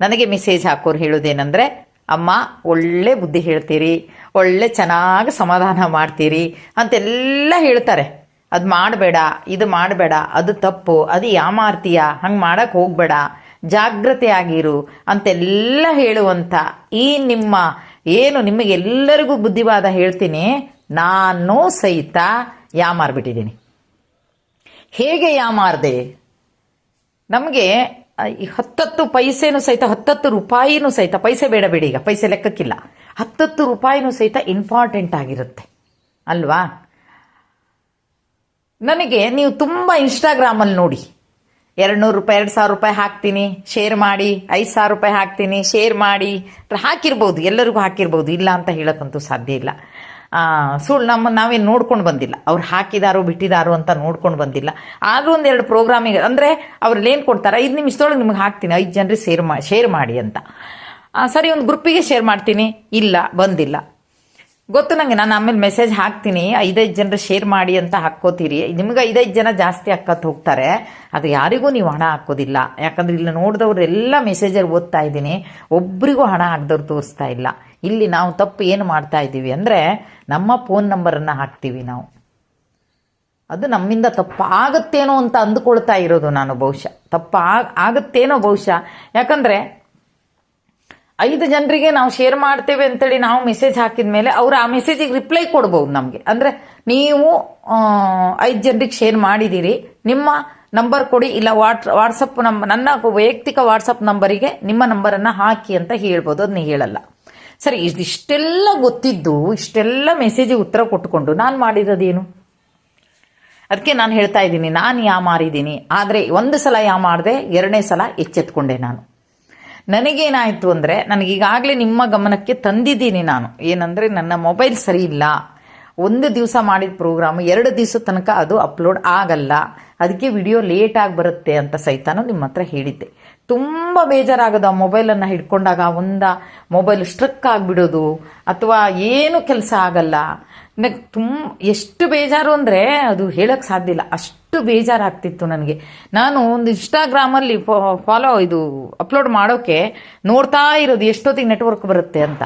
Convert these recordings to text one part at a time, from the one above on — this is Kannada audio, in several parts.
ನನಗೆ ಮೆಸೇಜ್ ಹಾಕೋರು ಹೇಳೋದೇನೆಂದರೆ, ಅಮ್ಮ, ಒಳ್ಳೆ ಬುದ್ಧಿ ಹೇಳ್ತೀರಿ, ಒಳ್ಳೆ ಚೆನ್ನಾಗಿ ಸಮಾಧಾನ ಮಾಡ್ತೀರಿ ಅಂತೆಲ್ಲ ಹೇಳ್ತಾರೆ. ಅದು ಮಾಡಬೇಡ, ಇದು ಮಾಡಬೇಡ, ಅದು ತಪ್ಪು, ಅದು ಯಾಮಾರ್ತೀಯ ಹಂಗೆ ಮಾಡೋಕ್ಕೆ ಹೋಗಬೇಡ, ಜಾಗ್ರತೆ ಆಗಿರು ಅಂತೆಲ್ಲ ಹೇಳುವಂಥ ಈ ನಿಮ್ಮ, ಏನು ನಿಮಗೆಲ್ಲರಿಗೂ ಬುದ್ಧಿವಾದ ಹೇಳ್ತೀನಿ, ನಾನು ಸಹಿತ ಯಾಮಾರ್ಬಿಟ್ಟಿದ್ದೀನಿ ಹೇಗೆ ಯಾಮಾರ್ದೆ ನಮಗೆ ಈ ಹತ್ತತ್ತು ಪೈಸೆನೂ ಸಹಿತ, ಹತ್ತತ್ತು ರೂಪಾಯಿನೂ ಸಹಿತ, ಪೈಸೆ ಬೇಡ ಬೇಡ ಈಗ, ಪೈಸೆ ಲೆಕ್ಕಕ್ಕಿಲ್ಲ. ಹತ್ತತ್ತು ರೂಪಾಯಿನೂ ಸಹಿತ ಇಂಪಾರ್ಟೆಂಟ್ ಆಗಿರುತ್ತೆ. ಅಲ್ವಾ? ನನಗೆ ನೀವು ತುಂಬ ಇನ್ಸ್ಟಾಗ್ರಾಮಲ್ಲಿ ನೋಡಿ. ಎರಡು ನೂರು ರೂಪಾಯಿ, ಎರಡು ಸಾವಿರ ರೂಪಾಯಿ ಹಾಕ್ತೀನಿ ಶೇರ್ ಮಾಡಿ, ಐದು ಸಾವಿರ ರೂಪಾಯಿ ಹಾಕ್ತೀನಿ ಶೇರ್ ಮಾಡಿ, ಹಾಕಿರ್ಬೋದು, ಎಲ್ಲರಿಗೂ ಹಾಕಿರ್ಬೋದು, ಇಲ್ಲ ಅಂತ ಹೇಳೋಕ್ಕಂತೂ ಸಾಧ್ಯ ಇಲ್ಲ. ಸುಳ್ಳು ನಮ್ಮ ನಾವೇನು ನೋಡ್ಕೊಂಡು ಬಂದಿಲ್ಲ. ಅವ್ರು ಹಾಕಿದಾರೋ, ಬಿಟ್ಟಿದಾರೋ ಅಂತ ನೋಡ್ಕೊಂಡು ಬಂದಿಲ್ಲ. ಆದರೂ ಒಂದೆರಡು ಪ್ರೋಗ್ರಾಮಿಗೆ ಅಂದರೆ ಅವ್ರಲ್ಲಿ ಏನು ಕೊಡ್ತಾರೆ, ಐದು ನಿಮಿಷದೊಳಗೆ ನಿಮ್ಗೆ ಹಾಕ್ತೀನಿ, ಐದು ಜನರಿಗೆ ಸೇರ್ ಮಾ ಶೇರ್ ಮಾಡಿ ಅಂತ. ಸರಿ, ಒಂದು ಗ್ರೂಪಿಗೆ ಶೇರ್ ಮಾಡ್ತೀನಿ. ಇಲ್ಲ, ಬಂದಿಲ್ಲ. ಗೊತ್ತು ನನಗೆ ನಾನು ಆಮೇಲೆ ಮೆಸೇಜ್ ಹಾಕ್ತೀನಿ, ಐದೈದು ಜನರು ಶೇರ್ ಮಾಡಿ ಅಂತ ಹಾಕ್ಕೋತೀರಿ. ನಿಮ್ಗೆ ಐದೈದು ಜನ ಜಾಸ್ತಿ ಹಾಕತ್ ಹೋಗ್ತಾರೆ. ಅದು ಯಾರಿಗೂ ನೀವು ಹಣ ಹಾಕೋದಿಲ್ಲ. ಯಾಕಂದ್ರೆ ಇಲ್ಲಿ ನೋಡಿದವ್ರೆಲ್ಲ ಮೆಸೇಜಲ್ಲಿ ಓದ್ತಾ ಇದ್ದೀನಿ. ಒಬ್ರಿಗೂ ಹಣ ಹಾಕ್ದವ್ರು ತೋರಿಸ್ತಾ ಇಲ್ಲ. ಇಲ್ಲಿ ನಾವು ತಪ್ಪು ಏನು ಮಾಡ್ತಾ ಇದ್ದೀವಿ ಅಂದರೆ, ನಮ್ಮ ಫೋನ್ ನಂಬರನ್ನು ಹಾಕ್ತೀವಿ ನಾವು. ಅದು ನಮ್ಮಿಂದ ತಪ್ಪಾಗುತ್ತೇನೋ ಅಂತ ಅಂದುಕೊಳ್ತಾ ಇರೋದು ನಾನು ಬಹುಶಃ. ತಪ್ಪ ಆಗುತ್ತೇನೋ ಬಹುಶಃ. ಯಾಕಂದರೆ ಐದು ಜನರಿಗೆ ನಾವು ಶೇರ್ ಮಾಡ್ತೇವೆ ಅಂತೇಳಿ ನಾವು ಮೆಸೇಜ್ ಹಾಕಿದ ಮೇಲೆ ಅವರು ಆ ಮೆಸೇಜಿಗೆ ರಿಪ್ಲೈ ಕೊಡ್ಬೋದು ನಮಗೆ. ಅಂದರೆ ನೀವು ಐದು ಜನರಿಗೆ ಶೇರ್ ಮಾಡಿದ್ದೀರಿ, ನಿಮ್ಮ ನಂಬರ್ ಕೊಡಿ, ಇಲ್ಲ ವಾಟ್ ವಾಟ್ಸಪ್ ನಂಬರ್ ನನ್ನ ವೈಯಕ್ತಿಕ ವಾಟ್ಸಪ್ ನಂಬರಿಗೆ ನಿಮ್ಮ ನಂಬರನ್ನು ಹಾಕಿ ಅಂತ ಹೇಳ್ಬೋದು ಅದನ್ನ ಹೇಳಲ್ಲ. ಸರಿ, ಇದಿಷ್ಟೆಲ್ಲ ಗೊತ್ತಿದ್ದು, ಇಷ್ಟೆಲ್ಲ ಮೆಸೇಜಿಗೆ ಉತ್ತರ ಕೊಟ್ಟುಕೊಂಡು ನಾನು ಮಾಡಿರೋದೇನು? ಅದಕ್ಕೆ ನಾನು ಹೇಳ್ತಾ ಇದ್ದೀನಿ, ನಾನು ಯಾ ಮಾರಿದ್ದೀನಿ, ಆದರೆ ಒಂದು ಸಲ ಯಾ ಮಾಡಿದೆ, ಎರಡನೇ ಸಲ ಎಚ್ಚೆತ್ಕೊಂಡೆ ನಾನು. ನನಗೇನಾಯಿತು ಅಂದರೆ ನನಗೀಗಾಗಲೇ ನಿಮ್ಮ ಗಮನಕ್ಕೆ ತಂದಿದ್ದೀನಿ ನಾನು. ಏನಂದರೆ ನನ್ನ ಮೊಬೈಲ್ ಸರಿ ಇಲ್ಲ. ಒಂದು ದಿವಸ ಮಾಡಿದ ಪ್ರೋಗ್ರಾಮು, ಎರಡು ದಿವಸ ತನಕ ಅದು ಅಪ್ಲೋಡ್ ಆಗಲ್ಲ. ಅದಕ್ಕೆ ವಿಡಿಯೋ ಲೇಟಾಗಿ ಬರುತ್ತೆ ಅಂತ ಸಹಿತಾನು ನಿಮ್ಮ ಹತ್ರ ಹೇಳಿದ್ದೆ. ತುಂಬ ಬೇಜಾರಾಗೋದು ಮೊಬೈಲನ್ನು ಹಿಡ್ಕೊಂಡಾಗ, ಒಂದ ಮೊಬೈಲ್ ಸ್ಟ್ರಕ್ ಆಗಿಬಿಡೋದು, ಅಥವಾ ಏನು ಕೆಲಸ ಆಗಲ್ಲ. ನನಗೆ ತುಂಬ ಎಷ್ಟು ಬೇಜಾರು ಅಂದರೆ ಅದು ಹೇಳಕ್ಕೆ ಸಾಧ್ಯ ಇಲ್ಲ. ಅಷ್ಟು ಬೇಜಾರಾಗ್ತಿತ್ತು ನನಗೆ. ನಾನು ಒಂದು ಇನ್ಸ್ಟಾಗ್ರಾಮಲ್ಲಿ ಫಾಲೋ ಇದು ಅಪ್ಲೋಡ್ ಮಾಡೋಕ್ಕೆ ನೋಡ್ತಾ ಇರೋದು ಎಷ್ಟೊತ್ತಿಗೆ ನೆಟ್ವರ್ಕ್ ಬರುತ್ತೆ ಅಂತ.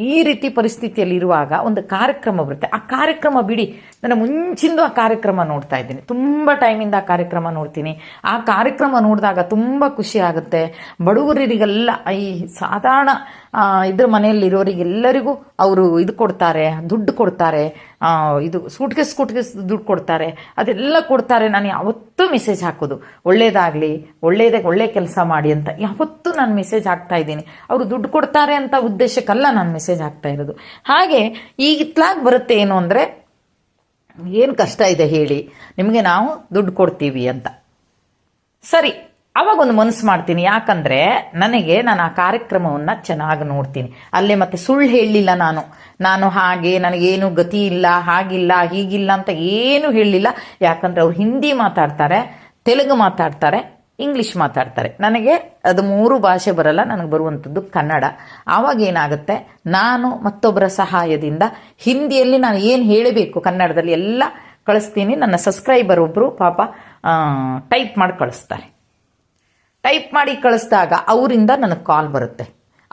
ಈ ರೀತಿ ಪರಿಸ್ಥಿತಿಯಲ್ಲಿ ಇರುವಾಗ ಒಂದು ಕಾರ್ಯಕ್ರಮ ಬರುತ್ತೆ. ಆ ಕಾರ್ಯಕ್ರಮ ಬಿಡಿ. ನಾನು ಮುಂಚಿಂದು ಆ ಕಾರ್ಯಕ್ರಮ ನೋಡ್ತಾ ಇದ್ದೀನಿ. ತುಂಬ ಟೈಮಿಂದ ಆ ಕಾರ್ಯಕ್ರಮ ನೋಡ್ತೀನಿ. ಆ ಕಾರ್ಯಕ್ರಮ ನೋಡಿದಾಗ ತುಂಬ ಖುಷಿ ಆಗುತ್ತೆ. ಬಡವರಿಗೆಲ್ಲ ಈ ಸಾಧಾರಣ ಇದ್ರ ಮನೆಯಲ್ಲಿರೋರಿಗೆಲ್ಲರಿಗೂ ಅವರು ಇದು ಕೊಡ್ತಾರೆ, ದುಡ್ಡು ಕೊಡ್ತಾರೆ ಇದು ಸೂಟ್ಕೇಸ್ ಸ್ಕೂಟ್ಗೆ ದುಡ್ಡು ಕೊಡ್ತಾರೆ, ಅದೆಲ್ಲ ಕೊಡ್ತಾರೆ. ನಾನು ಯಾವತ್ತೂ ಮೆಸೇಜ್ ಹಾಕೋದು, ಒಳ್ಳೇದಾಗಲಿ, ಒಳ್ಳೇದೇ, ಒಳ್ಳೆ ಕೆಲಸ ಮಾಡಿ ಅಂತ ಯಾವತ್ತೂ ನಾನು ಮೆಸೇಜ್ ಹಾಕ್ತಾ ಇದ್ದೀನಿ. ಅವರು ದುಡ್ಡು ಕೊಡ್ತಾರೆ ಅಂತ ಉದ್ದೇಶಕ್ಕಲ್ಲ ನಾನು ಮೆಸೇಜ್ ಹಾಕ್ತಾ ಇರೋದು. ಹಾಗೆ ಈಗ ಇತ್ಲಾಗ್ ಬರುತ್ತೆ ಏನು ಅಂದರೆ, ಏನು ಕಷ್ಟ ಇದೆ ಹೇಳಿ, ನಿಮಗೆ ನಾವು ದುಡ್ಡು ಕೊಡ್ತೀವಿ ಅಂತ. ಸರಿ. ಅವಾಗ ಒಂದು ಮನಸ್ಸು ಮಾಡ್ತೀನಿ. ಯಾಕಂದ್ರೆ ನನಗೆ ನಾನು ಆ ಕಾರ್ಯಕ್ರಮವನ್ನು ಚೆನ್ನಾಗಿ ನೋಡ್ತೀನಿ. ಅಲ್ಲೇ ಮತ್ತೆ ಸುಳ್ಳು ಹೇಳಲಿಲ್ಲ ನಾನು. ನಾನು ಹಾಗೆ, ನನಗೇನು ಗತಿ ಇಲ್ಲ, ಹಾಗಿಲ್ಲ, ಹೀಗಿಲ್ಲ ಅಂತ ಏನು ಹೇಳಲಿಲ್ಲ. ಯಾಕಂದ್ರೆ ಅವ್ರು ಹಿಂದಿ ಮಾತಾಡ್ತಾರೆ, ತೆಲುಗು ಮಾತಾಡ್ತಾರೆ, ಇಂಗ್ಲಿಷ್ ಮಾತಾಡ್ತಾರೆ. ನನಗೆ ಅದು ಮೂರು ಭಾಷೆ ಬರಲ್ಲ, ನನಗೆ ಬರುವಂಥದ್ದು ಕನ್ನಡ. ಆವಾಗ ಏನಾಗುತ್ತೆ, ನಾನು ಮತ್ತೊಬ್ಬರ ಸಹಾಯದಿಂದ ಹಿಂದಿಯಲ್ಲಿ ನಾನು ಏನು ಹೇಳಬೇಕು ಕನ್ನಡದಲ್ಲಿ ಎಲ್ಲ ಕಳಿಸ್ತೀನಿ. ನನ್ನ ಸಬ್ಸ್ಕ್ರೈಬರ್ ಒಬ್ಬರು ಪಾಪ ಟೈಪ್ ಮಾಡಿ ಕಳಿಸ್ತಾರೆ ಟೈಪ್ ಮಾಡಿ ಕಳಿಸಿದಾಗ ಅವರಿಂದ ನನಗೆ ಕಾಲ್ ಬರುತ್ತೆ.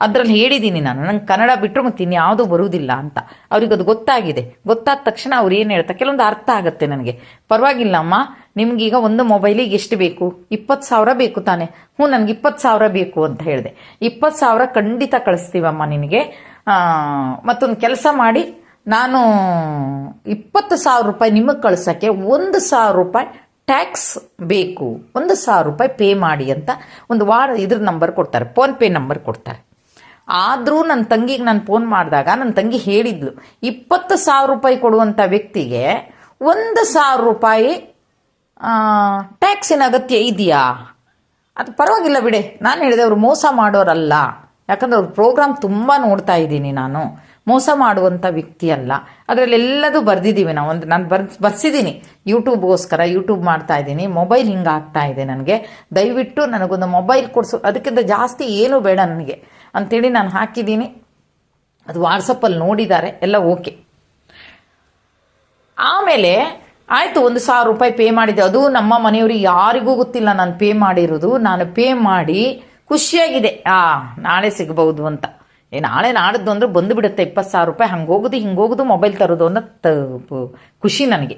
ಅದರಲ್ಲಿ ಹೇಳಿದ್ದೀನಿ ನಾನು, ನಂಗೆ ಕನ್ನಡ ಬಿಟ್ಟರು ಮತ್ತೆ ಇನ್ಯಾವುದೂ ಬರುವುದಿಲ್ಲ ಅಂತ. ಅವ್ರಿಗೆ ಅದು ಗೊತ್ತಾಗಿದೆ. ಗೊತ್ತಾದ ತಕ್ಷಣ ಅವ್ರು ಏನು ಹೇಳ್ತಾರೆ, ಕೆಲವೊಂದು ಅರ್ಥ ಆಗುತ್ತೆ ನನಗೆ. ಪರವಾಗಿಲ್ಲ ಅಮ್ಮ, ನಿಮಗೀಗ ಒಂದು ಮೊಬೈಲಿಗೆ ಎಷ್ಟು ಬೇಕು? ಇಪ್ಪತ್ತು ಸಾವಿರ ಬೇಕು ತಾನೆ. ಹ್ಞೂ, ನನಗೆ ಇಪ್ಪತ್ತು ಸಾವಿರ ಬೇಕು ಅಂತ ಹೇಳಿದೆ. ಇಪ್ಪತ್ತು ಸಾವಿರ ಖಂಡಿತ ಕಳಿಸ್ತೀವಮ್ಮ ನಿನಗೆ. ಮತ್ತೊಂದು ಕೆಲಸ ಮಾಡಿ, ನಾನು ಇಪ್ಪತ್ತು ಸಾವಿರ ರೂಪಾಯಿ ನಿಮಗೆ ಕಳ್ಸೋಕ್ಕೆ ಒಂದು ಸಾವಿರ ರೂಪಾಯಿ ಟ್ಯಾಕ್ಸ್ ಬೇಕು. ಒಂದು ಸಾವಿರ ರೂಪಾಯಿ ಪೇ ಮಾಡಿ ಅಂತ ಒಂದು ವಾರ ಇದ್ರ ನಂಬರ್ ಕೊಡ್ತಾರೆ. ಫೋನ್ಪೇ ನಂಬರ್ ಕೊಡ್ತಾರೆ. ಆದರೂ ನನ್ನ ತಂಗಿಗೆ ನಾನು ಫೋನ್ ಮಾಡಿದಾಗ ನನ್ನ ತಂಗಿ ಹೇಳಿದ್ಲು, ಇಪ್ಪತ್ತು ಸಾವಿರ ರೂಪಾಯಿ ಕೊಡುವಂಥ ವ್ಯಕ್ತಿಗೆ ಒಂದು ಸಾವಿರ ರೂಪಾಯಿ ಟ್ಯಾಕ್ಸಿನ ಅಗತ್ಯ ಇದೆಯಾ? ಅದು ಪರವಾಗಿಲ್ಲ ಬಿಡೆ. ನಾನು ಹೇಳಿದೆ ಅವರು ಮೋಸ ಮಾಡೋರಲ್ಲ. ಯಾಕಂದ್ರೆ ಅವ್ರ ಪ್ರೋಗ್ರಾಮ್ ತುಂಬ ನೋಡ್ತಾ ಇದ್ದೀನಿ ನಾನು. ಮೋಸ ಮಾಡುವಂಥ ವ್ಯಕ್ತಿ ಅಲ್ಲ. ಅದರಲ್ಲೆಲ್ಲದೂ ಬರೆದಿದ್ದೀವಿ ನಾವು. ಒಂದು ನಾನು ಬರ್ ಬರ್ಸಿದ್ದೀನಿ ಯೂಟ್ಯೂಬ್ಗೋಸ್ಕರ ಯೂಟ್ಯೂಬ್ ಮಾಡ್ತಾ ಇದ್ದೀನಿ ಮೊಬೈಲ್ ಹಿಂಗೆ ಆಗ್ತಾ ಇದೆ ನನಗೆ. ದಯವಿಟ್ಟು ನನಗೊಂದು ಮೊಬೈಲ್ ಕೊಡಿಸು. ಅದಕ್ಕಿಂತ ಜಾಸ್ತಿ ಏನೂ ಬೇಡ ನನಗೆ. ಅಂತೇಳಿ ನಾನು ಹಾಕಿದ್ದೀನಿ ಅದು ವಾಟ್ಸಪ್ಪಲ್ಲಿ ನೋಡಿದ್ದಾರೆ ಎಲ್ಲ ಓಕೆ. ಆಮೇಲೆ ಆಯಿತು, ಒಂದು ಸಾವಿರ ರೂಪಾಯಿ ಪೇ ಮಾಡಿದ್ದೆ. ಅದು ನಮ್ಮ ಮನೆಯವ್ರಿಗೆ ಯಾರಿಗೂ ಗೊತ್ತಿಲ್ಲ. ನಾನು ಪೇ ಮಾಡಿರೋದು. ನಾನು ಪೇ ಮಾಡಿ ಖುಷಿಯಾಗಿದೆ. ಆ, ನಾಳೆ ಸಿಗಬಹುದು ಅಂತ. ಏ, ನಾಳೆ ನಾಡಿದ್ದು ಅಂದ್ರೆ ಬಂದು ಬಿಡುತ್ತೆ ಇಪ್ಪತ್ತು ಸಾವಿರ ರೂಪಾಯಿ. ಹಂಗೆ ಹೋಗೋದು ಹಿಂಗೆ ಹೋಗೋದು ಮೊಬೈಲ್ ತರೋದು ಅನ್ನೋ ಖುಷಿ ನನಗೆ.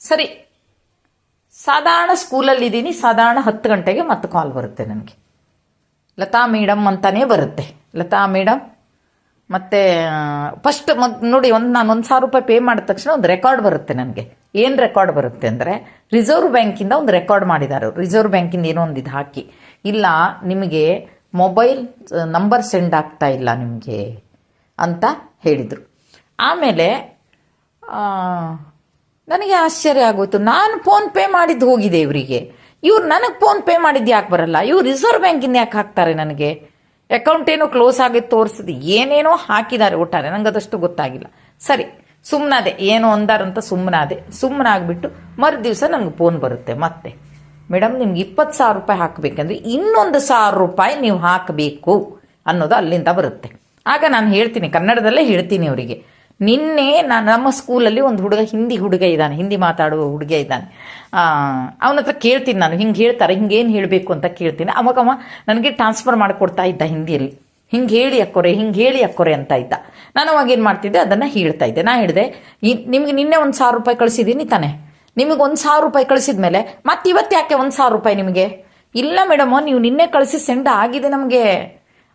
ಸರಿ. ಸಾಧಾರಣ ಸ್ಕೂಲಲ್ಲಿದ್ದೀನಿ ಸಾಧಾರಣ ಹತ್ತು ಗಂಟೆಗೆ ಮತ್ತೆ ಕಾಲ್ ಬರುತ್ತೆ ನನಗೆ. ಲತಾ ಮೇಡಮ್ ಅಂತಾನೇ ಬರುತ್ತೆ. ಲತಾ ಮೇಡಮ್, ಮತ್ತೆ ಫಸ್ಟ್ ನೋಡಿ, ಒಂದು ನಾನು ಒಂದು ಸಾವಿರ ರೂಪಾಯಿ ಪೇ ಮಾಡಿದ ತಕ್ಷಣ ಒಂದು ರೆಕಾರ್ಡ್ ಬರುತ್ತೆ ನನಗೆ. ಏನು ರೆಕಾರ್ಡ್ ಬರುತ್ತೆ ಅಂದರೆ ರಿಸರ್ವ್ ಬ್ಯಾಂಕಿಂದ ಒಂದು ರೆಕಾರ್ಡ್ ಮಾಡಿದ್ದಾರೆ. ರಿಸರ್ವ್ ಬ್ಯಾಂಕಿಂದ ಏನೋ ಒಂದು ಇದು ಹಾಕಿ. ಇಲ್ಲ, ನಿಮಗೆ ಮೊಬೈಲ್ ನಂಬರ್ ಸೆಂಡ್ ಆಗ್ತಾ ಇಲ್ಲ ನಿಮಗೆ ಅಂತ ಹೇಳಿದರು. ಆಮೇಲೆ ನನಗೆ ಆಶ್ಚರ್ಯ ಆಗೋಯ್ತು. ನಾನು ಫೋನ್ ಪೇ ಮಾಡಿದ್ದು ಹೋಗಿದೆ ಇವರಿಗೆ. ಇವ್ರು ನನಗೆ ಫೋನ್ ಪೇ ಮಾಡಿದ್ದು ಯಾಕೆ ಬರಲ್ಲ? ಇವ್ರು ರಿಸರ್ವ್ ಬ್ಯಾಂಕಿಂದ ಯಾಕೆ ಹಾಕ್ತಾರೆ ನನಗೆ? ಅಕೌಂಟ್ ಏನೋ ಕ್ಲೋಸ್ ಆಗಿ ತೋರಿಸಿದ್ದು ಏನೇನೋ ಹಾಕಿದ್ದಾರೆ ಒಟ್ಟಾರೆ. ನಂಗೆ ಅದಷ್ಟು ಗೊತ್ತಾಗಿಲ್ಲ. ಸರಿ ಸುಮ್ಮನಾದೆ ಏನೋ ಅಂದಾರಂತ ಸುಮ್ಮನಾದೆ ಸುಮ್ಮನಾಗ್ಬಿಟ್ಟು ಮರು ದಿವಸ ನನಗೆ ಫೋನ್ ಬರುತ್ತೆ. ಮತ್ತೆ. ಮೇಡಮ್ ನಿಮ್ಗೆ ಇಪ್ಪತ್ತು ಸಾವಿರ ರೂಪಾಯಿ ಹಾಕಬೇಕಂದ್ರೆ ಇನ್ನೊಂದು ಸಾವಿರ ರೂಪಾಯಿ ನೀವು ಹಾಕಬೇಕು ಅನ್ನೋದು ಅಲ್ಲಿಂದ ಬರುತ್ತೆ. ಆಗ ನಾನು ಹೇಳ್ತೀನಿ, ಕನ್ನಡದಲ್ಲೇ ಹೇಳ್ತೀನಿ ಅವರಿಗೆ. ನಿನ್ನೆ ನಾನು ನಮ್ಮ ಸ್ಕೂಲಲ್ಲಿ ಒಂದು ಹುಡುಗ, ಹಿಂದಿ ಹುಡುಗ ಇದ್ದಾನೆ, ಹಿಂದಿ ಮಾತಾಡುವ ಹುಡುಗ ಇದ್ದಾನೆ. ಅವನ ಹತ್ರ ಕೇಳ್ತೀನಿ ನಾನು, ಹಿಂಗೆ ಹೇಳ್ತಾರೆ ಹಿಂಗೇನು ಹೇಳಬೇಕು ಅಂತ ಕೇಳ್ತೀನಿ. ಅವಾಗ ಅವ ನನಗೆ ಟ್ರಾನ್ಸ್ಫರ್ ಮಾಡಿಕೊಡ್ತಾ ಇದ್ದ ಹಿಂದಿಯಲ್ಲಿ. ಹಿಂಗೆ ಹೇಳಿ ಅಕ್ಕೋರೆ, ಹಿಂಗೆ ಹೇಳಿ ಅಕ್ಕೋರೆ ಅಂತ ಇದ್ದ. ನಾನು ಅವಾಗ ಏನು ಮಾಡ್ತಿದ್ದೆ, ಅದನ್ನು ಹೇಳ್ತಾ ಇದ್ದೆ. ನಾ ಹೇಳಿದೆ ನಿಮಗೆ ನಿನ್ನೆ ಒಂದು ಸಾವಿರ ರೂಪಾಯಿ ಕಳಿಸಿದ್ದೀನಿ ತಾನೆ. ನಿಮಗೆ ಒಂದು ಸಾವಿರ ರೂಪಾಯಿ ಕಳಿಸಿದ ಮೇಲೆ ಮತ್ತೆ ಇವತ್ತು ಯಾಕೆ ಒಂದು ಸಾವಿರ ರೂಪಾಯಿ ನಿಮಗೆ? ಇಲ್ಲ ಮೇಡಮ್, ನೀವು ನಿನ್ನೆ ಕಳಿಸಿ ಸೆಂಡ್ ಆಗಿದೆ ನಮಗೆ.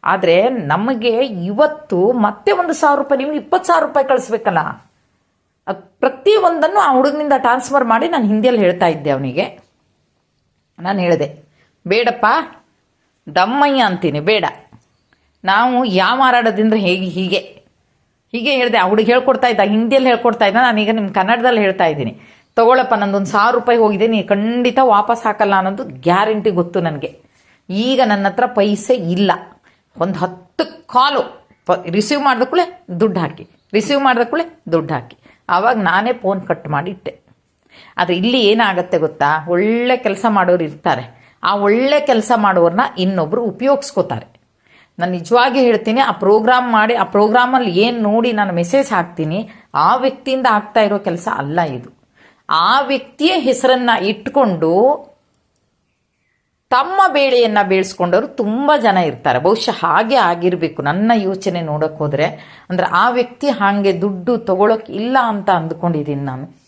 ಆದರೆ ನಮಗೆ ಇವತ್ತು ಮತ್ತೆ ಒಂದು ಸಾವಿರ ರೂಪಾಯಿ, ನಿಮ್ಗೆ ಇಪ್ಪತ್ತು ಸಾವಿರ ರೂಪಾಯಿ ಕಳಿಸ್ಬೇಕಲ್ಲ. ಪ್ರತಿಯೊಂದನ್ನು ಆ ಹುಡುಗನಿಂದ ಟ್ರಾನ್ಸ್ಫರ್ ಮಾಡಿ ನಾನು ಹಿಂದಿಯಲ್ಲಿ ಹೇಳ್ತಾ ಇದ್ದೆ ಅವನಿಗೆ. ನಾನು ಹೇಳಿದೆ, ಬೇಡಪ್ಪ, ದಮ್ಮಯ್ಯ ಅಂತೀನಿ, ಬೇಡ. ನಾವು ಯಾವ ಮಾರಾಡೋದಿಂದ ಹೇಗೆ ಹೀಗೆ. ಹೀಗೆ ಹೇಳಿದೆ, ಆ ಹುಡುಗ ಹೇಳ್ಕೊಡ್ತಾ ಇದ್ದ, ಹಿಂದಿಯಲ್ಲಿ ಹೇಳ್ಕೊಡ್ತಾ ಇದ್ದ, ನಾನೀಗ ನಿಮ್ಮ ಕನ್ನಡದಲ್ಲಿ ಹೇಳ್ತಾ ಇದ್ದೀನಿ. ತಗೊಳಪ್ಪ, ನಂದೊಂದು ಸಾವಿರ ರೂಪಾಯಿ ಹೋಗಿದೆ, ನೀ ಖಂಡಿತ ವಾಪಸ್ ಹಾಕಲ್ಲ ಅನ್ನೋದು ಗ್ಯಾರಂಟಿ ಗೊತ್ತು ನನಗೆ. ಈಗ ನನ್ನ ಹತ್ರ ಪೈಸೆ ಇಲ್ಲ. ಒಂದು ಹತ್ತು ಕಾಲು ಪ ರಿಸೀವ್ ಮಾಡಿದ ಕೂಡಲೇ ದುಡ್ಡು ಹಾಕಿ. ರಿಸೀವ್ ಮಾಡಿದ ಕೂಡಲೇ ದುಡ್ಡು ಹಾಕಿ. ಆವಾಗ ನಾನೇ ಫೋನ್ ಕಟ್ ಮಾಡಿ ಇಟ್ಟೆ ಆದರೆ ಇಲ್ಲಿ ಏನಾಗುತ್ತೆ ಗೊತ್ತಾ? ಒಳ್ಳೆ ಕೆಲಸ ಮಾಡೋರು ಇರ್ತಾರೆ. ಆ ಒಳ್ಳೆ ಕೆಲಸ ಮಾಡೋರನ್ನ ಇನ್ನೊಬ್ಬರು ಉಪಯೋಗಿಸ್ಕೋತಾರೆ. ನಾನು ನಿಜವಾಗಿ ಹೇಳ್ತೀನಿ, ಆ ಪ್ರೋಗ್ರಾಮ್ ಮಾಡಿ, ಆ ಪ್ರೋಗ್ರಾಮಲ್ಲಿ ಏನು ನೋಡಿ ನಾನು ಮೆಸೇಜ್ ಹಾಕ್ತೀನಿ, ಆ ವ್ಯಕ್ತಿಯಿಂದ ಆಗ್ತಾ ಇರೋ ಕೆಲಸ ಅಲ್ಲ ಇದು. ಆ ವ್ಯಕ್ತಿಯ ಹೆಸರನ್ನ ಇಟ್ಕೊಂಡು ತಮ್ಮ ಬೇಳೆಯನ್ನ ಬೇಯಿಸ್ಕೊಂಡವರು ತುಂಬ ಜನ ಇರ್ತಾರೆ. ಬಹುಶಃ ಹಾಗೆ ಆಗಿರಬೇಕು. ನನ್ನ ಯೋಚನೆ ನೋಡಕ್ ಹೋದ್ರೆ, ಅಂದ್ರೆ ಆ ವ್ಯಕ್ತಿ ಹಾಗೆ ದುಡ್ಡು ತಗೊಳಕ್ ಇಲ್ಲ ಅಂತ ಅಂದ್ಕೊಂಡಿದ್ದೀನಿ ನಾನು.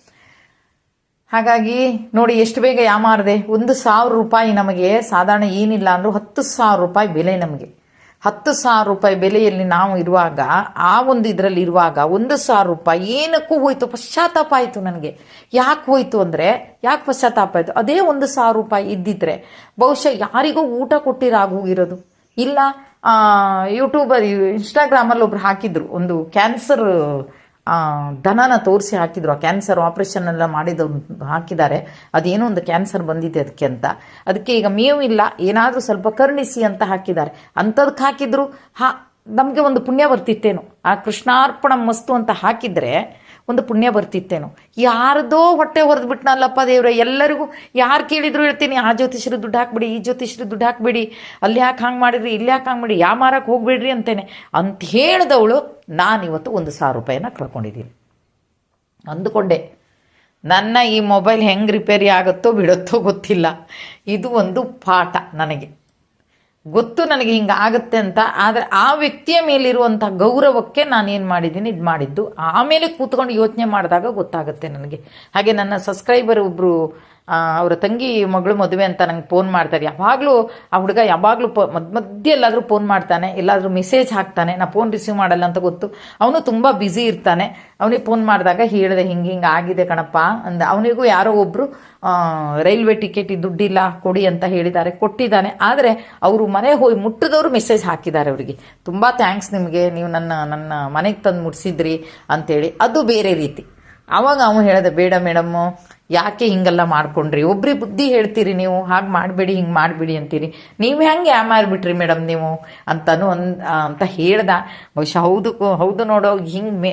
ಹಾಗಾಗಿ ನೋಡಿ, ಎಷ್ಟು ಬೇಗ ಯಾಮಾರದೆ? ಒಂದು ಸಾವಿರ ರೂಪಾಯಿ ನಮಗೆ ಸಾಧಾರಣ ಏನಿಲ್ಲ ಅಂದ್ರೂ ಹತ್ತು ಸಾವಿರ ರೂಪಾಯಿ ಬೆಲೆ ನಮಗೆ. ಹತ್ತು ಸಾವಿರ ರೂಪಾಯಿ ಬೆಲೆಯಲ್ಲಿ ನಾವು ಇರುವಾಗ, ಆ ಒಂದು ಇದರಲ್ಲಿ ಇರುವಾಗ ಒಂದು ಸಾವಿರ ರೂಪಾಯಿ ಏನಕ್ಕೂ ಹೋಯ್ತು, ಪಶ್ಚಾತ್ತಾಪ ಆಯಿತು ನನಗೆ. ಯಾಕೆ ಹೋಯ್ತು ಅಂದರೆ, ಯಾಕೆ ಪಶ್ಚಾತ್ತಾಪ ಆಯಿತು? ಅದೇ ಒಂದು ಸಾವಿರ ರೂಪಾಯಿ ಇದ್ದಿದ್ರೆ ಬಹುಶಃ ಯಾರಿಗೂ ಊಟ ಕೊಟ್ಟಿರಾಗೋಗಿರೋದು ಇಲ್ಲ ಯೂಟ್ಯೂಬರ್ ಇನ್ಸ್ಟಾಗ್ರಾಮಲ್ಲಿ ಒಬ್ರು ಹಾಕಿದ್ರು, ಒಂದು ಕ್ಯಾನ್ಸರ್ ದನನ ತೋರಿಸಿ ಹಾಕಿದ್ರು. ಆ ಕ್ಯಾನ್ಸರ್ ಆಪರೇಷನ್ ಎಲ್ಲ ಮಾಡಿದ ಹಾಕಿದ್ದಾರೆ. ಅದೇನೋ ಒಂದು ಕ್ಯಾನ್ಸರ್ ಬಂದಿದೆ ಅದಕ್ಕೆ ಅಂತ. ಅದಕ್ಕೆ ಈಗ ಮೇವು ಇಲ್ಲ. ಏನಾದರೂ ಸ್ವಲ್ಪ ಕರುಣಿಸಿ ಅಂತ ಹಾಕಿದ್ದಾರೆ. ಅಂಥದಕ್ಕೆ ಹಾಕಿದ್ರು. ಹಾ, ನಮಗೆ ಒಂದು ಪುಣ್ಯ ಬರ್ತಿತ್ತೇನೋ. ಆ ಕೃಷ್ಣಾರ್ಪಣ ಮಸ್ತು ಅಂತ ಹಾಕಿದ್ರೆ ಒಂದು ಪುಣ್ಯ ಬರ್ತಿತ್ತೇನೋ. ಯಾರದೋ ಹೊಟ್ಟೆ ಹೊರದು ಬಿಟ್ನಲ್ಲಪ್ಪ ದೇವ್ರೆ, ಎಲ್ಲರಿಗೂ ಯಾರು ಕೇಳಿದ್ರು ಹೇಳ್ತೀನಿ, ಆ ಜ್ಯೋತಿಷ್ಯರು ದುಡ್ಡು ಹಾಕ್ಬಿಡಿ, ಈ ಜ್ಯೋತಿಷ್ಯರು ದುಡ್ಡು ಹಾಕ್ಬಿಡಿ, ಅಲ್ಲಿ ಯಾಕೆ ಹಂಗೆ ಮಾಡಿದ್ರಿ, ಇಲ್ಲಿ ಯಾಕೆ ಹಂಗೆ ಮಾಡಿ ಯಾ ಮಾರಕ್ಕೆ ಹೋಗ್ಬೇಡ್ರಿ ಅಂತೇನೆ. ಅಂತ ಹೇಳಿದವಳು, ನಾನಿವತ್ತು ಒಂದು ಸಾವಿರ ರೂಪಾಯಿನ ಕಳ್ಕೊಂಡಿದ್ದೀನಿ. ಅಂದುಕೊಂಡೆ, ನನ್ನ ಈ ಮೊಬೈಲ್ ಹೆಂಗೆ ರಿಪೇರಿ ಆಗುತ್ತೋ ಬಿಡುತ್ತೋ ಗೊತ್ತಿಲ್ಲ. ಇದು ಒಂದು ಪಾಠ ನನಗೆ. ಗೊತ್ತು ನನಗೆ ಹಿಂಗೆ ಆಗುತ್ತೆ ಅಂತ, ಆದರೆ ಆ ವ್ಯಕ್ತಿಯ ಮೇಲಿರುವಂಥ ಗೌರವಕ್ಕೆ ನಾನು ಏನು ಮಾಡಿದ್ದೀನಿ, ಇದು ಮಾಡಿದ್ದು. ಆಮೇಲೆ ಕೂತ್ಕೊಂಡು ಯೋಚನೆ ಮಾಡಿದಾಗ ಗೊತ್ತಾಗುತ್ತೆ ನನಗೆ. ಹಾಗೆ ನನ್ನ ಸಬ್ಸ್ಕ್ರೈಬರ್ ಒಬ್ಬರು ಅವರ ತಂಗಿ ಮಗಳು ಮದುವೆ ಅಂತ ನಂಗೆ ಫೋನ್ ಮಾಡ್ತಾರೆ ಯಾವಾಗಲೂ ಆ ಹುಡುಗ ಯಾವಾಗಲೂ ಪ ಮಧ್ಯ ಮಧ್ಯೆ ಎಲ್ಲಾದರೂ ಫೋನ್ ಮಾಡ್ತಾನೆ, ಎಲ್ಲಾದರೂ ಮೆಸೇಜ್ ಹಾಕ್ತಾನೆ, ನಾ ಫೋನ್ ರಿಸೀವ್ ಮಾಡಲ್ಲ ಅಂತ ಗೊತ್ತು. ಅವನು ತುಂಬ ಬ್ಯುಸಿ ಇರ್ತಾನೆ. ಅವನಿಗೆ ಫೋನ್ ಮಾಡಿದಾಗ ಹೇಳಿದೆ, ಹಿಂಗೆ ಹಿಂಗೆ ಆಗಿದೆ ಕಣಪ್ಪ. ಅಂದ, ಅವನಿಗೂ ಯಾರೋ ಒಬ್ಬರು ರೈಲ್ವೆ ಟಿಕೆಟ್ ದುಡ್ಡಿಲ್ಲ, ಕೊಡಿ ಅಂತ ಹೇಳಿದ್ದಾರೆ, ಕೊಟ್ಟಿದ್ದಾನೆ. ಆದರೆ ಅವರು ಮನೆ ಹೋಗಿ ಮುಟ್ಟದವರು ಮೆಸೇಜ್ ಹಾಕಿದ್ದಾರೆ ಅವರಿಗೆ. ತುಂಬ ಥ್ಯಾಂಕ್ಸ್ ನಿಮಗೆ, ನೀವು ನನ್ನ ನನ್ನ ಮನೆಗೆ ತಂದು ಮುಟ್ಸಿದ್ರಿ ಅಂತೇಳಿ. ಅದು ಬೇರೆ ರೀತಿ. ಆವಾಗ ಅವನು ಹೇಳಿದೆ, ಬೇಡ ಮೇಡಮ್ಮು ಯಾಕೆ ಹಿಂಗೆಲ್ಲ ಮಾಡ್ಕೊಂಡ್ರಿ? ಒಬ್ರಿ ಬುದ್ಧಿ ಹೇಳ್ತೀರಿ ನೀವು, ಹಾಗೆ ಮಾಡಬೇಡಿ, ಹಿಂಗೆ ಮಾಡಬೇಡಿ ಅಂತೀರಿ. ನೀವು ಹೆಂಗೆ ಯಾಮಾರ್ಬಿಟ್ರಿ ಮೇಡಮ್ ನೀವು? ಅಂತನೂ ಅನ್ ಅಂತ ಹೇಳ್ದ. ಬಹುಶಃ ಹೌದು ಹೌದು ನೋಡೋ, ಹಿಂಗೆ ಮೇ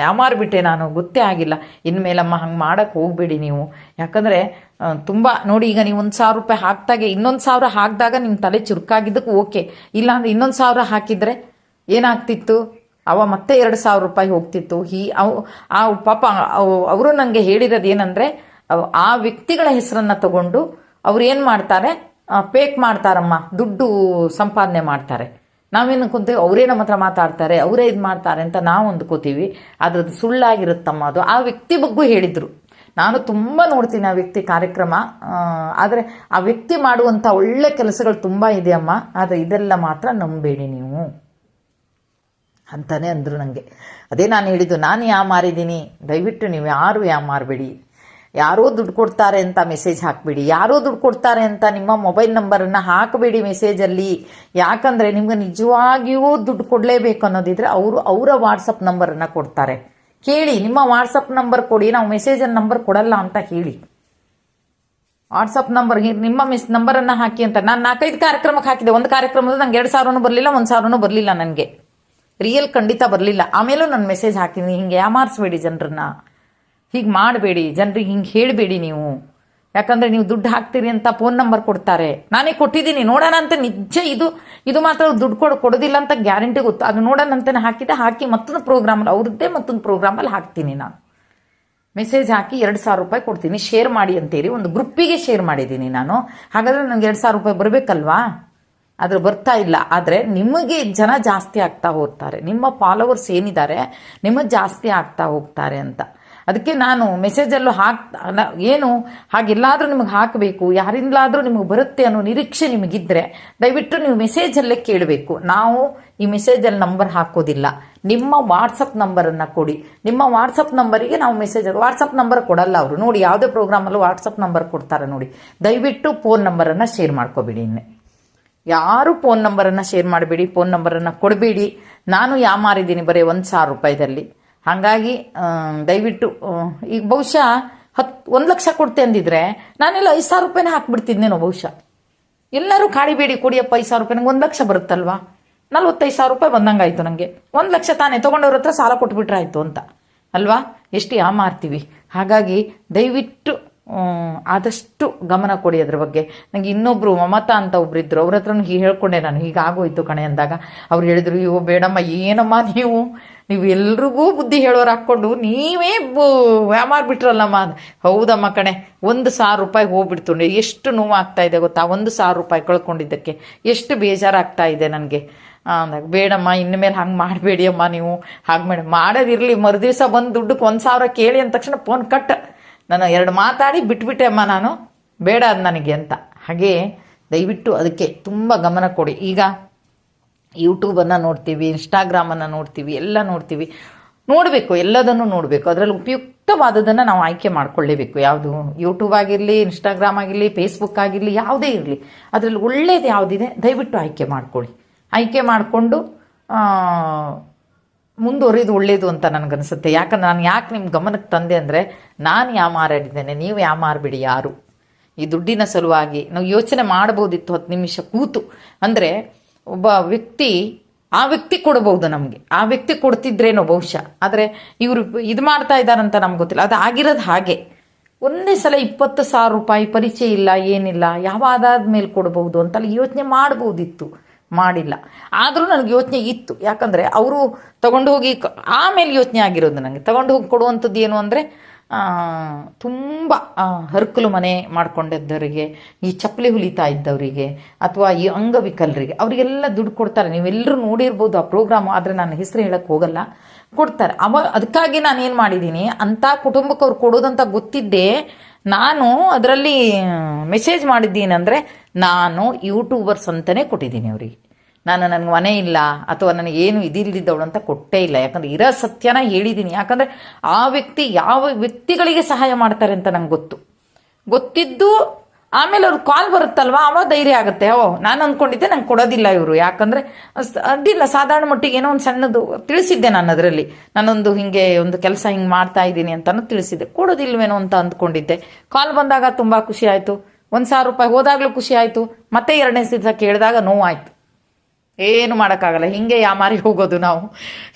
ಯಾಮಾರ್ಬಿಟ್ಟೆ ನಾನು? ಗೊತ್ತೇ ಆಗಿಲ್ಲ. ಇನ್ಮೇಲಮ್ಮ ಹಂಗೆ ಮಾಡೋಕ್ಕೆ ಹೋಗಬೇಡಿ ನೀವು. ಯಾಕಂದರೆ ತುಂಬ, ನೋಡಿ ಈಗ ನೀವು ಒಂದು ಸಾವಿರ ರೂಪಾಯಿ ಹಾಕ್ದಾಗೆ, ಇನ್ನೊಂದು ಸಾವಿರ ಹಾಕಿದಾಗ ನಿಮ್ಮ ತಲೆ ಚುರುಕಾಗಿದ್ದಕ್ಕೆ ಓಕೆ. ಇಲ್ಲಾಂದ್ರೆ ಇನ್ನೊಂದು ಸಾವಿರ ಹಾಕಿದರೆ ಏನಾಗ್ತಿತ್ತು? ಅವ ಮತ್ತೆ ಎರಡು ಸಾವಿರ ರೂಪಾಯಿ ಹೋಗ್ತಿತ್ತು. ಹೀ, ಅವು, ಆ, ಪಾಪ ಅವರು ನನಗೆ ಹೇಳಿರೋದು ಏನಂದರೆ ಆ ವ್ಯಕ್ತಿಗಳ ಹೆಸರನ್ನ ತಗೊಂಡು ಅವ್ರು ಏನು ಮಾಡ್ತಾರೆ? ಪೇಕ್ ಮಾಡ್ತಾರಮ್ಮ, ದುಡ್ಡು ಸಂಪಾದನೆ ಮಾಡ್ತಾರೆ. ನಾವೇನು ಕುಂತೀವಿ? ಅವರೇ ನಮ್ಮ ಹತ್ರ ಮಾತಾಡ್ತಾರೆ, ಅವರೇ ಇದು ಮಾಡ್ತಾರೆ ಅಂತ ನಾವು ಅಂದ್ಕೋತೀವಿ. ಅದ್ರದ್ದು ಸುಳ್ಳಾಗಿರುತ್ತಮ್ಮ ಅದು. ಆ ವ್ಯಕ್ತಿ ಬಗ್ಗೂ ಹೇಳಿದರು. ನಾನು ತುಂಬ ನೋಡ್ತೀನಿ ಆ ವ್ಯಕ್ತಿ ಕಾರ್ಯಕ್ರಮ. ಆದರೆ ಆ ವ್ಯಕ್ತಿ ಮಾಡುವಂಥ ಒಳ್ಳೆ ಕೆಲಸಗಳು ತುಂಬ ಇದೆಯಮ್ಮ. ಆದರೆ ಇದೆಲ್ಲ ಮಾತ್ರ ನಂಬೇಡಿ ನೀವು. ಅಂತಾನೆ ಅಂದರು ನನಗೆ ಅದೇ ನಾನು ಹೇಳಿದ್ದು, ನಾನು ಯಾ ಮಾರಿದ್ದೀನಿ? ದಯವಿಟ್ಟು ನೀವು ಯಾರು ಯಾ ಮಾರಬೇಡಿ? ಯಾರೋ ದುಡ್ಡು ಕೊಡ್ತಾರೆ ಅಂತ ಮೆಸೇಜ್ ಹಾಕಬೇಡಿ. ಯಾರೋ ದುಡ್ಡು ಕೊಡ್ತಾರೆ ಅಂತ ನಿಮ್ಮ ಮೊಬೈಲ್ ನಂಬರನ್ನು ಹಾಕಬೇಡಿ ಮೆಸೇಜಲ್ಲಿ. ಯಾಕಂದರೆ ನಿಮ್ಗೆ ನಿಜವಾಗಿಯೂ ದುಡ್ಡು ಕೊಡಲೇಬೇಕು ಅನ್ನೋದಿದ್ರೆ ಅವರು ಅವರ ವಾಟ್ಸಪ್ ನಂಬರನ್ನು ಕೊಡ್ತಾರೆ. ಕೇಳಿ, ನಿಮ್ಮ ವಾಟ್ಸಪ್ ನಂಬರ್ ಕೊಡಿ, ನಾವು ಮೆಸೇಜನ್ನು ನಂಬರ್ ಕೊಡಲ್ಲ ಅಂತ ಹೇಳಿ. ವಾಟ್ಸಪ್ ನಂಬರ್, ನಿಮ್ಮ ಮಿಸ್, ನಂಬರನ್ನು ಹಾಕಿ ಅಂತ. ನಾನು ನಾಲ್ಕೈದು ಕಾರ್ಯಕ್ರಮಕ್ಕೆ ಹಾಕಿದೆ. ಒಂದು ಕಾರ್ಯಕ್ರಮದ ನಂಗೆ ಎರಡು ಸಾವಿರನೂ ಬರಲಿಲ್ಲ, ಒಂದು ಸಾವಿರನೂ ಬರಲಿಲ್ಲ ನನಗೆ. ರಿಯಲ್ ಖಂಡಿತ ಬರಲಿಲ್ಲ. ಆಮೇಲೂ ನಾನು ಮೆಸೇಜ್ ಹಾಕಿದ್ದೀನಿ. ಹಿಂಗೆ ಯಾಮಾರಿಸ್ಬೇಡಿ ಜನರನ್ನ. ಹೀಗೆ ಮಾಡಬೇಡಿ, ಜನರಿಗೆ ಹಿಂಗೆ ಹೇಳಬೇಡಿ ನೀವು. ಯಾಕಂದರೆ ನೀವು ದುಡ್ಡು ಹಾಕ್ತೀರಿ ಅಂತ ಫೋನ್ ನಂಬರ್ ಕೊಡ್ತಾರೆ. ನಾನೇ ಕೊಟ್ಟಿದ್ದೀನಿ, ನೋಡೋಣ ಅಂತ ನಿಜ ಇದು ಇದು ಮಾತ್ರ ದುಡ್ಡು ಕೊಡು, ಕೊಡೋದಿಲ್ಲ ಅಂತ ಗ್ಯಾರಂಟಿ ಗೊತ್ತು. ಅದು ನೋಡೋಣ ಅಂತಲೇ ಹಾಕಿದ್ದೆ ಹಾಕಿ ಮತ್ತೊಂದು ಪ್ರೋಗ್ರಾಮಲ್ಲಿ, ಅವ್ರದ್ದೇ ಮತ್ತೊಂದು ಪ್ರೋಗ್ರಾಮಲ್ಲಿ ಹಾಕ್ತೀನಿ ನಾನು. ಮೆಸೇಜ್ ಹಾಕಿ ಎರಡು ಸಾವಿರ ರೂಪಾಯಿ ಕೊಡ್ತೀನಿ, ಶೇರ್ ಮಾಡಿ ಅಂತೇಳಿ ಒಂದು ಗ್ರೂಪಿಗೆ ಶೇರ್ ಮಾಡಿದ್ದೀನಿ ನಾನು. ಹಾಗಾದರೆ ನನಗೆ ಎರಡು ಸಾವಿರ ರೂಪಾಯಿ ಬರಬೇಕಲ್ವಾ? ಆದರೆ ಬರ್ತಾ ಇಲ್ಲ. ಆದರೆ ನಿಮಗೆ ಜನ ಜಾಸ್ತಿ ಆಗ್ತಾ ಹೋಗ್ತಾರೆ. ನಿಮ್ಮ ಫಾಲೋವರ್ಸ್ ಏನಿದ್ದಾರೆ ನಿಮ್ಮ ಜಾಸ್ತಿ ಆಗ್ತಾ ಹೋಗ್ತಾರೆ ಅಂತ. ಅದಕ್ಕೆ ನಾನು ಮೆಸೇಜಲ್ಲೂ ಹಾಕ್ ಏನು, ಹಾಗೆಲ್ಲಾದರೂ ನಿಮಗೆ ಹಾಕಬೇಕು, ಯಾರಿಂದಲಾದರೂ ನಿಮಗೆ ಬರುತ್ತೆ ಅನ್ನೋ ನಿರೀಕ್ಷೆ ನಿಮಗಿದ್ದರೆ ದಯವಿಟ್ಟು ನೀವು ಮೆಸೇಜಲ್ಲೇ ಕೇಳಬೇಕು. ನಾವು ಈ ಮೆಸೇಜಲ್ಲಿ ನಂಬರ್ ಹಾಕೋದಿಲ್ಲ. ನಿಮ್ಮ ವಾಟ್ಸಪ್ ನಂಬರನ್ನು ಕೊಡಿ. ನಿಮ್ಮ ವಾಟ್ಸಪ್ ನಂಬರಿಗೆ ನಾವು ಮೆಸೇಜ್ ವಾಟ್ಸಪ್ ನಂಬರ್ ಕೊಡಲ್ಲ ಅವರು. ನೋಡಿ, ಯಾವುದೇ ಪ್ರೋಗ್ರಾಮಲ್ಲೂ ವಾಟ್ಸಪ್ ನಂಬರ್ ಕೊಡ್ತಾರೆ ನೋಡಿ. ದಯವಿಟ್ಟು ಫೋನ್ ನಂಬರನ್ನು ಶೇರ್ ಮಾಡ್ಕೋಬೇಡಿ ಇನ್ನೆ ಯಾರು ಫೋನ್ ನಂಬರನ್ನು ಶೇರ್ ಮಾಡಬೇಡಿ ಫೋನ್ ನಂಬರನ್ನು ಕೊಡಬೇಡಿ. ನಾನು ಯಾಮಾರಿದ್ದೀನಿ ಬರೀ ಒಂದು ಸಾವಿರ ರೂಪಾಯಿದಲ್ಲಿ. ಹಾಗಾಗಿ ದಯವಿಟ್ಟು ಈಗ ಬಹುಶಃ ಹತ್ತು ಒಂದು ಲಕ್ಷ ಕೊಡ್ತೆ ಅಂದಿದ್ರೆ ನಾನೆಲ್ಲ ಐದು ಸಾವಿರ ರೂಪಾಯಿನ ಹಾಕ್ಬಿಡ್ತಿದ್ನೇನೋ ಬಹುಶಃ. ಎಲ್ಲರೂ ಕಾಡಿಬೇಡಿ ಕೊಡಿಯಪ್ಪ ಐದು ಸಾವಿರ ರೂಪಾಯಿ, ನಂಗೆ ಒಂದು ಲಕ್ಷ ಬರುತ್ತಲ್ವಾ? ನಲ್ವತ್ತೈದು ಸಾವಿರ ರೂಪಾಯಿ ಬಂದಂಗಾಯ್ತು ನನಗೆ ಒಂದು ಲಕ್ಷ ತಾನೇ ತೊಗೊಂಡವ್ರ ಹತ್ರ ಸಾಲ ಕೊಟ್ಬಿಟ್ರೆ ಆಯಿತು ಅಂತ. ಅಲ್ವಾ? ಎಷ್ಟು ಯಾಮಾರ್ತೀವಿ ಹಾಗಾಗಿ ದಯವಿಟ್ಟು ಆದಷ್ಟು ಗಮನ ಕೊಡಿ ಅದ್ರ ಬಗ್ಗೆ. ನನಗೆ ಇನ್ನೊಬ್ರು ಮಮತಾ ಅಂತ ಒಬ್ರು ಇದ್ರು, ಅವ್ರ ಹತ್ರನೂ ಹೇಳ್ಕೊಂಡೆ ನಾನು ಹೀಗಾಗೋಯ್ತು ಕಣೆ ಅಂದಾಗ. ಅವ್ರು ಹೇಳಿದ್ರು ಅಯ್ಯೋ ಬೇಡಮ್ಮ, ಏನಮ್ಮ ನೀವು? ನೀವು ಎಲ್ರಿಗೂ ಬುದ್ಧಿ ಹೇಳೋರು ಹಾಕ್ಕೊಂಡು ನೀವೇ ಬಿಟ್ರಲ್ಲಮ್ಮ. ಅದು ಹೌದಮ್ಮ ಕಣೆ, ಒಂದು ಸಾವಿರ ರೂಪಾಯಿ ಹೋಗ್ಬಿಡ್ತು. ಎಷ್ಟು ನೋವು ಆಗ್ತಾ ಇದೆ ಗೊತ್ತಾ? ಒಂದು ಸಾವಿರ ರೂಪಾಯಿ ಕಳ್ಕೊಂಡಿದ್ದಕ್ಕೆ. ಎಷ್ಟು ಬೇಜಾರಾಗ್ತಾ ಇದೆ ನನಗೆ. ಅಂದಾಗ, ಬೇಡಮ್ಮ ಇನ್ನು ಇನ್ಮೇಲೆ ಹಂಗೆ ಮಾಡಬೇಡಿ ಅಮ್ಮ ನೀವು. ಹಾಗೆ ಮೇಡಮ್ ಮಾಡೋದಿರಲಿ, ಮರುದಿವಸ ಬಂದು ದುಡ್ಡಕ್ಕೆ ಒಂದು ಸಾವಿರ ಕೇಳಿ ಅಂದ ತಕ್ಷಣ ಫೋನ್ ಕಟ್ ನಾನು ಎರಡು ಮಾತಾಡಿ ಬಿಟ್ಬಿಟ್ಟೆ ಅಮ್ಮ ನಾನು. ಬೇಡ ಅದು ನನಗೆ ಅಂತ. ಹಾಗೆ ದಯವಿಟ್ಟು ಅದಕ್ಕೆ ತುಂಬ ಗಮನ ಕೊಡಿ. ಈಗ ಯೂಟ್ಯೂಬನ್ನು ನೋಡ್ತೀವಿ ಇನ್ಸ್ಟಾಗ್ರಾಮನ್ನು ನೋಡ್ತೀವಿ, ಎಲ್ಲ ನೋಡ್ತೀವಿ. ನೋಡಬೇಕು, ಎಲ್ಲದನ್ನು ನೋಡಬೇಕು. ಅದರಲ್ಲಿ ಉಪಯುಕ್ತವಾದದನ್ನು ನಾವು ಆಯ್ಕೆ ಮಾಡ್ಕೊಳ್ಳೇಬೇಕು. ಯಾವುದು? ಯೂಟ್ಯೂಬ್ ಆಗಿರಲಿ ಇನ್ಸ್ಟಾಗ್ರಾಮ್ ಆಗಿರಲಿ ಫೇಸ್ಬುಕ್ ಆಗಿರಲಿ, ಯಾವುದೇ ಇರಲಿ. ಅದರಲ್ಲಿ ಒಳ್ಳೇದು ಯಾವುದಿದೆ, ದಯವಿಟ್ಟು ಆಯ್ಕೆ ಮಾಡ್ಕೊಳ್ಳಿ. ಆಯ್ಕೆ ಮಾಡಿಕೊಂಡು ಮುಂದುವರಿದು ಒಳ್ಳೇದು ಅಂತ ನನಗನ್ಸುತ್ತೆ. ಯಾಕಂದ್ರೆ ನಾನು ಯಾಕೆ ನಿಮ್ಮ ಗಮನಕ್ಕೆ ತಂದೆ ಅಂದರೆ ನಾನು ಯಾಮಾರಾಡಿದ್ದೇನೆ ನೀವು ಯಾಮಾರಬೇಡಿ ಯಾರು? ಈ ದುಡ್ಡಿನ ಸಲುವಾಗಿ ನಾವು ಯೋಚನೆ ಮಾಡ್ಬೋದಿತ್ತು ಹತ್ತು ನಿಮಿಷ ಕೂತು. ಅಂದರೆ ಒಬ್ಬ ವ್ಯಕ್ತಿ, ಆ ವ್ಯಕ್ತಿ ಕೊಡಬಹುದು ನಮಗೆ. ಆ ವ್ಯಕ್ತಿ ಕೊಡ್ತಿದ್ರೇನೋ ಬಹುಶಃ. ಆದರೆ ಇವರು ಇದು ಮಾಡ್ತಾ ಇದ್ದಾರಂತ ನಮ್ಗೆ ಗೊತ್ತಿಲ್ಲ. ಅದು ಆಗಿರೋದು ಹಾಗೆ. ಒಂದೇ ಸಲ ಇಪ್ಪತ್ತು ಸಾವಿರ ರೂಪಾಯಿ ಪರಿಚಯ ಇಲ್ಲ, ಏನಿಲ್ಲ ಯಾವ ಆಧಾರದ ಮೇಲೆ ಕೊಡಬಹುದು ಅಂತಲ್ಲಿ ಯೋಚನೆ ಮಾಡ್ಬೋದಿತ್ತು ಮಾಡಿಲ್ಲ. ಆದರೂ ನನಗೆ ಯೋಚನೆ ಇತ್ತು. ಯಾಕಂದರೆ ಅವರು ತಗೊಂಡು ಹೋಗಿ ಆಮೇಲೆ ಯೋಚನೆ ಆಗಿರೋದು ನನಗೆ ತಗೊಂಡು ಹೋಗಿ ಕೊಡುವಂಥದ್ದು ಏನು ಅಂದರೆ ತುಂಬ ಹರ್ಕಲು ಮನೆ ಮಾಡ್ಕೊಂಡಿದ್ದವರಿಗೆ ಈ ಚಪ್ಪಲಿ ಹುಲಿತಾ ಇದ್ದವರಿಗೆ, ಅಥವಾ ಈ ಅಂಗವಿಕಲರಿಗೆ, ಅವರಿಗೆಲ್ಲ ದುಡ್ಡು ಕೊಡ್ತಾರೆ. ನೀವೆಲ್ಲರೂ ನೋಡಿರ್ಬೋದು ಆ ಪ್ರೋಗ್ರಾಮ್, ಆದರೆ ನಾನು ಹೆಸರು ಹೇಳೋಕ್ಕೆ ಹೋಗಲ್ಲ. ಕೊಡ್ತಾರೆ. ಅವ, ಅದಕ್ಕಾಗಿ ನಾನು ಏನು ಮಾಡಿದ್ದೀನಿ ಅಂಥ ಕುಟುಂಬಕ್ಕೆ ಅವ್ರು ಕೊಡೋದಂತ ಗೊತ್ತಿದ್ದೇ, ನಾನು ಅದರಲ್ಲಿ, ಮೆಸೇಜ್ ಮಾಡಿದ್ದೀನಂದರೆ, ನಾನು ಯೂಟ್ಯೂಬರ್ಸ್ ಅಂತಲೇ ಕೊಟ್ಟಿದ್ದೀನಿ ಅವರಿಗೆ. ನಾನು ನನಗೆ ಮನೆ ಇಲ್ಲ, ಅಥವಾ ನನಗೆ ಏನು ಇದಿಲ್ದಿದ್ದವಳು ಅಂತ ಕೊಟ್ಟೇ ಇಲ್ಲ. ಯಾಕಂದ್ರೆ ಇರೋ ಸತ್ಯನ ಹೇಳಿದ್ದೀನಿ ಯಾಕಂದರೆ ಆ ವ್ಯಕ್ತಿ ಯಾವ ವ್ಯಕ್ತಿಗಳಿಗೆ ಸಹಾಯ ಮಾಡ್ತಾರೆ ಅಂತ ನಂಗೆ ಗೊತ್ತು. ಗೊತ್ತಿದ್ದು ಆಮೇಲೆ ಅವ್ರು ಕಾಲ್ ಬರುತ್ತಲ್ವಾ? ಅವಾಗ ಧೈರ್ಯ ಆಗುತ್ತೆ. ಓ, ನಾನು ಅಂದ್ಕೊಂಡಿದ್ದೆ ನಂಗೆ ಕೊಡೋದಿಲ್ಲ ಇವರು. ಯಾಕಂದ್ರೆ ಅದಿಲ್ಲ. ಸಾಧಾರಣ ಮಟ್ಟಿಗೆ ಏನೋ ಒಂದು ಸಣ್ಣದು ತಿಳಿಸಿದ್ದೆ ನಾನು ಅದರಲ್ಲಿ. ನಾನೊಂದು ಹಿಂಗೆ ಒಂದು ಕೆಲಸ ಹಿಂಗೆ ಮಾಡ್ತಾ ಇದ್ದೀನಿ ಅಂತಾನು ತಿಳಿಸಿದ್ದೆ. ಕೊಡೋದಿಲ್ವೇನೋ ಅಂತ ಅಂದ್ಕೊಂಡಿದ್ದೆ. ಕಾಲ್ ಬಂದಾಗ ತುಂಬಾ ಖುಷಿ ಆಯ್ತು. ಒಂದು ಸಾವಿರ ರೂಪಾಯಿ ಹೋದಾಗಲೂ ಖುಷಿ ಆಯ್ತು. ಮತ್ತೆ ಎರಡನೇ ದಿವಸ ಕೇಳಿದಾಗ ನೋವಾಯ್ತು. ಏನು ಮಾಡೋಕ್ಕಾಗಲ್ಲ. ಹಿಂಗೆ ಯಾಮಾರಿ ಹೋಗೋದು ನಾವು.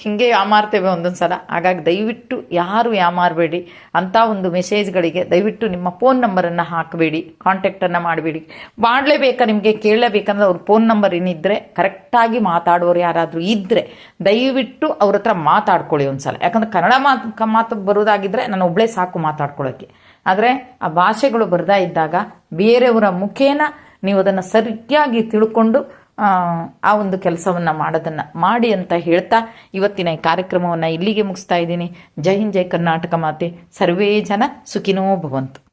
ಹಿಂಗೆ ಯಾಮಾರ್ತೇವೆ ಒಂದೊಂದು ಸಲ. ಹಾಗಾಗಿ ದಯವಿಟ್ಟು ಯಾರು ಯಾಮಾರಬೇಡಿ. ಅಂಥ ಒಂದು ಮೆಸೇಜ್ಗಳಿಗೆ ದಯವಿಟ್ಟು ನಿಮ್ಮ ಫೋನ್ ನಂಬರನ್ನು ಹಾಕಬೇಡಿ. ಕಾಂಟ್ಯಾಕ್ಟನ್ನು ಮಾಡಬೇಡಿ. ಮಾಡಲೇಬೇಕಾ ನಿಮಗೆ? ಕೇಳಲೇಬೇಕಂದ್ರೆ ಅವ್ರ ಫೋನ್ ನಂಬರ್ ಏನಿದ್ದರೆ ಕರೆಕ್ಟಾಗಿ ಮಾತಾಡೋರು ಯಾರಾದರೂ ಇದ್ದರೆ ದಯವಿಟ್ಟು ಅವ್ರ ಹತ್ರ ಮಾತಾಡ್ಕೊಳ್ಳಿ ಒಂದು ಸಲ ಯಾಕಂದ್ರೆ ಕನ್ನಡ ಮಾತು ಮಾತು ಬರೋದಾಗಿದ್ದರೆ ನಾನು ಒಬ್ಬಳೇ ಸಾಕು ಮಾತಾಡ್ಕೊಳ್ಳೋಕ್ಕೆ ಆದರೆ ಆ ಭಾಷೆಗಳು ಬರ್ದಾ ಇದ್ದಾಗ ಬೇರೆಯವರ ಮುಖೇನ ನೀವು ಅದನ್ನು ಸರಿಯಾಗಿ ತಿಳ್ಕೊಂಡು ಆ ಒಂದು ಕೆಲಸವನ್ನು ಮಾಡೋದನ್ನು ಮಾಡಿ ಅಂತ ಹೇಳ್ತಾ ಇವತ್ತಿನ ಈ ಕಾರ್ಯಕ್ರಮವನ್ನು ಇಲ್ಲಿಗೆ ಮುಗಿಸ್ತಾ ಇದ್ದೀನಿ. ಜೈ ಹಿಂದ್, ಜೈ ಕರ್ನಾಟಕ ಮಾತೆ. ಸರ್ವೇ ಜನ ಸುಖಿನೋ ಭವಂತು.